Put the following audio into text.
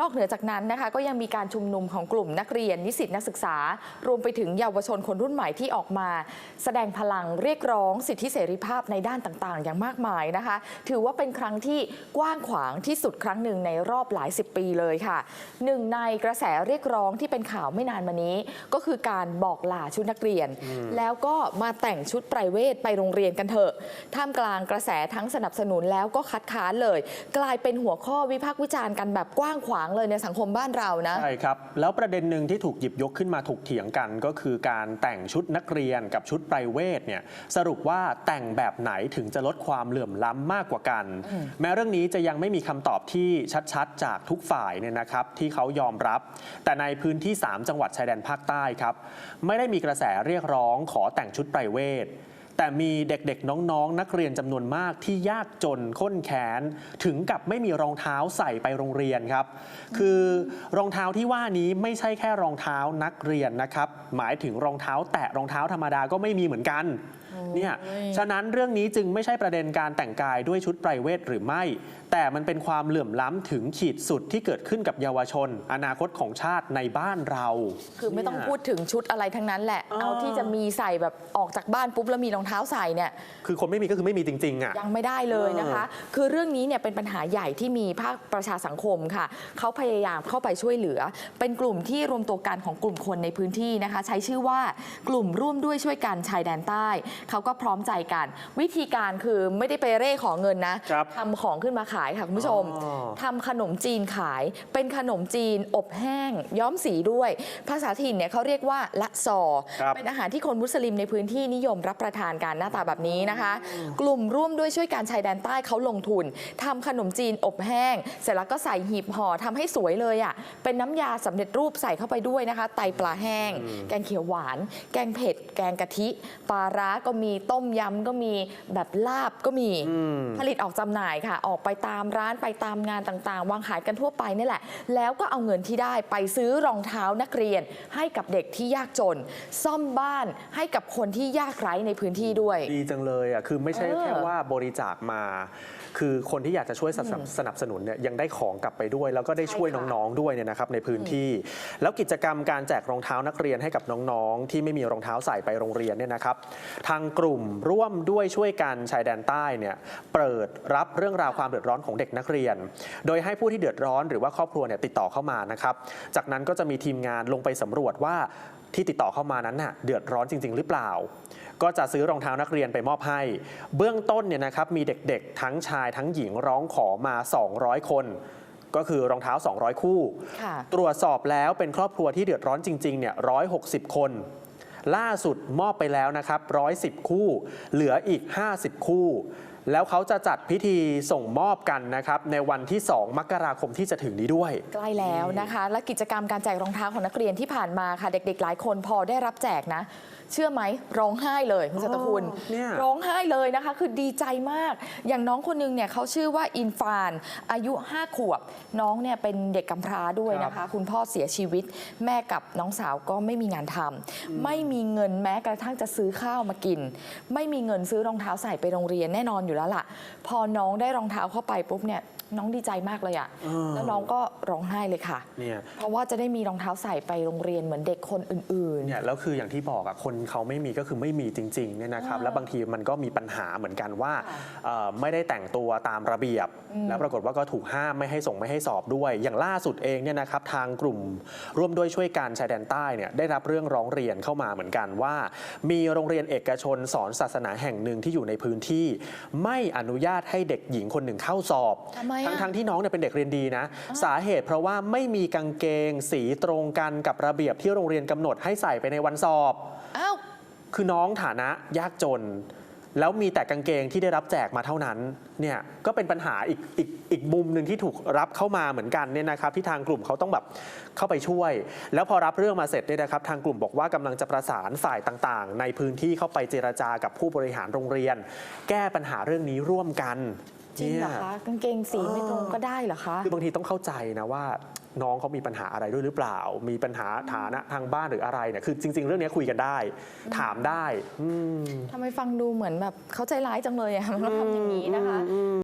นอกเหนือจากนั้นนะคะก็ยังมีการชุมนุมของกลุ่มนักเรียนนิสิตนักศึกษา รวมไปถึงเยาวชนคนรุ่นใหม่ที่ออกมา แสดงพลังเรียกร้องสิทธิเสรีภาพในด้านต่างๆ อย่างมากมายนะคะ ถือว่าเป็นครั้งที่กว้างขวางที่สุดครั้งหนึ่งในรอบหลายสิบปีเลยค่ะหนึ่งในกระแสเรียกร้องที่เป็นข่าวไม่นานมานี้ ก็คือการบอกลาชุดนักเรียน แล้วก็มาแต่งชุดไพรเวทไปโรงเรียนกันเถอะ ท่ามกลางกระแสทั้งสนับสนุนแล้วก็คัดค้านเลย กลายเป็นหัวข้อวิพากษ์วิจารณ์กันแบบกว้างขวางเลยในสังคมบ้านเรานะ ใช่ครับ แล้วประเด็นหนึ่งที่ถูกหยิบยกขึ้นมาถกเถียงกัน ก็คือการแต่งชุดนักเรียนกับชุดไพรเวทเนี่ยสรุปว่าแต่งแบบไหนถึงจะลดความเหลื่อมล้ำมากกว่ากัน แม้เรื่องนี้จะยังไม่มีคำตอบที่ชัดๆ จากทุกฝ่ายเนี่ยนะครับที่เขายอมรับ แต่ในพื้นที่ 3 จังหวัดชายแดนภาคใต้ครับไม่ได้มีกระแสเรียกร้องขอแต่งชุดไพรเวท แต่มีเด็กๆ น้องๆ นักเรียนจำนวนมากที่ยากจนข้นแค้นถึงกับไม่มีรองเท้าใส่ไปโรงเรียนครับ คือรองเท้าที่ว่านี้ไม่ใช่แค่รองเท้านักเรียนนะครับ หมายถึงรองเท้าแตะรองเท้าธรรมดาก็ไม่มีเหมือนกันเนี่ยฉะนั้นเรื่องนี้จึงไม่ใช่ประเด็นการแต่งกายด้วยชุดไพรเวทหรือไม่ แต่มันเป็นความเหลื่อมล้ำถึงขีดสุดที่เกิดขึ้นกับเยาวชน อนาคตของชาติในบ้านเรา คือไม่ต้องเนี่ยพูดถึงชุดอะไรทั้งนั้นแหละอ๋อเอาที่จะมีใส่แบบออกจากบ้านปุ๊บแล้วมีรองเท้าใส่เนี่ยคือคนไม่มีก็คือไม่มีจริงๆอะยังไม่ได้เลยนะคะ คือเรื่องนี้เนี่ยเป็นปัญหาใหญ่ที่มีภาคประชาสังคมค่ะเขาพยายามเข้าไปช่วยเหลือ เป็นกลุ่มที่รวมตัวกันของกลุ่มคนในพื้นที่นะคะ ใช้ชื่อว่ากลุ่มร่วมด้วยช่วยกันชายแดนใต้เขาก็พร้อมใจกัน วิธีการคือไม่ได้ไปเร่ขอเงินนะครับทำของขึ้นมาขายค่ะคุณผู้ชมอ๋อทำขนมจีนขาย เป็นขนมจีนอบแห้ง ย้อมสีด้วย ภาษาถิ่นเนี่ยเขาเรียกว่าละซอครับเป็นอาหารที่คนมุสลิมในพื้นที่นิยมรับประทานกันหน้าตาแบบนี้นะคะ กลุ่มร่วมด้วยช่วยการชายแดนใต้เขาลงทุนทำขนมจีนอบแห้ง เสร็จแล้วก็ใส่หีบห่อทำให้สวยเลยอะเป็นน้ำยาสำเร็จรูปใส่เข้าไปด้วยนะคะ ไตปลาแห้ง แกงเขียวหวาน แกงเผ็ด แกงกะทิปลาร้าก็มีต้มยำก็มีแบบลาบก็มีผลิตออกจำหน่ายค่ะ ออกไปตามร้านไปตามงานต่างๆ วางขายกันทั่วไปนี่แหละ แล้วก็เอาเงินที่ได้ไปซื้อรองเท้านักเรียน ให้กับเด็กที่ยากจน ซ่อมบ้านให้กับคนที่ยากไร้ในพื้นที่ด้วย ดีจังเลยอะคือไม่ใช่เออแค่ว่าบริจาคมา คือคนที่อยากจะช่วยสนับสนับสนุนเนี่ยยังได้ของกลับไปด้วย แล้วก็ได้ช่วยใช่ค่ะน้องๆด้วยเนี่ยนะครับในพื้นที่ แล้วกิจกรรมการแจกรองเท้านักเรียนให้กับน้องๆ ที่ไม่มีรองเท้าใส่ไปโรงเรียนเนี่ยนะครับ ทางกลุ่มร่วมด้วยช่วยกันชายแดนใต้เนี่ยเปิดรับเรื่องราวความเดือดร้อนของเด็กนักเรียน โดยให้ผู้ที่เดือดร้อนหรือว่าครอบครัวเนี่ยติดต่อเข้ามานะครับ จากนั้นก็จะมีทีมงานลงไปสำรวจว่า ที่ติดต่อเข้ามานั้นน่ะเดือดร้อนจริง ๆ หรือเปล่า ก็จะซื้อรองเท้านักเรียนไปมอบให้ เบื้องต้นเนี่ยนะครับมีเด็กๆ ทั้งชายทั้งหญิงร้องขอมา 200 คน ก็คือรองเท้า 200 คู่ค่ะตรวจสอบแล้วเป็นครอบครัวที่เดือดร้อนจริงๆเนี่ย160 คน ล่าสุดมอบไปแล้วนะครับ110 คู่ เหลืออีก 50 คู่ แล้วเขาจะจัดพิธีส่งมอบกันนะครับในวันที่ 2 มกราคมที่จะถึงนี้ด้วย ใกล้แล้วนะคะ และกิจกรรมการแจกรองเท้าของนักเรียนที่ผ่านมาค่ะ เด็กๆ หลายคนพอได้รับแจกนะ เชื่อไหมร้องไห้เลยคุณสัตคุณอ๋อเนี่ยร้องไห้เลยนะคะ คือดีใจมาก อย่างน้องคนนึงเนี่ยเขาชื่อว่าอินฟาน อายุ 5 ขวบ น้องเนี่ยเป็นเด็กกำพร้าด้วยนะคะ คุณพ่อเสียชีวิต แม่กับน้องสาวก็ไม่มีงานทำไม่มีเงินแม้กระทั่งจะซื้อข้าวมากิน ไม่มีเงินซื้อรองเท้าใส่ไปโรงเรียนแน่นอนอยู่แล้วล่ะ พอน้องได้รองเท้าเข้าไปปุ๊บเนี่ย น้องดีใจมากเลยอะอ่าแล้วน้องก็ร้องไห้เลยค่ะ เนี่ย เพราะว่าจะได้มีรองเท้าใส่ไปโรงเรียนเหมือนเด็กคนอื่น เนี่ยแล้วคืออย่างที่บอกอะคนเขาไม่มีก็คือไม่มีจริงๆเนี่ยนะครับอ่าแล้วบางทีมันก็มีปัญหาเหมือนกันว่าค่ะเอ่อไม่ได้แต่งตัวตามระเบียบ แล้วปรากฏว่าก็ถูกห้ามไม่ให้ส่งไม่ให้สอบด้วย อย่างล่าสุดเองเนี่ยนะครับทางกลุ่มร่วมด้วยช่วยการชายแดนใต้เนี่ยได้รับเรื่องร้องเรียนเข้ามาเหมือนกันว่า มีโรงเรียนเอกชนสอนศาสนาแห่งหนึ่งที่อยู่ในพื้นที่ ไม่อนุญาตให้เด็กหญิงคนหนึ่งเข้าสอบ ทำไมอะทั้งๆที่น้องเนี่ยเป็นเด็กเรียนดีนะ สาเหตุเพราะว่าไม่มีกางเกงสีตรงกันกับระเบียบที่โรงเรียนกำหนดให้ใส่ไปในวันสอบๆอ้าว คือน้องฐานะยากจน แล้วมีแต่กางเกงที่ได้รับแจกมาเท่านั้นเนี่ยก็เป็นปัญหาอีกอีกอีกมุมหนึ่งที่ถูกรับเข้ามาเหมือนกันเนี่ยนะครับที่ทางกลุ่มเขาต้องแบบเข้าไปช่วย แล้วพอรับเรื่องมาเสร็จเนี่ยนะครับ ทางกลุ่มบอกว่ากำลังจะประสานฝ่ายต่างๆ ในพื้นที่เข้าไปเจรจากับผู้บริหารโรงเรียน แก้ปัญหาเรื่องนี้ร่วมกัน จริงเหรอนี่ยคะกางเกงสีไม่ตรงก็ได้เหรอคะ คือบางทีต้องเข้าใจนะว่าน้องเขามีปัญหาอะไรด้วยหรือเปล่า มีปัญหาฐานะทางบ้านหรืออะไรเนี่ย คือจริง ๆ เรื่องนี้คุยกันได้ ถามได้อืมทำไมฟังดูเหมือนแบบเขาใจร้ายจังเลยอะมันก็ทำอย่างนี้นะคะ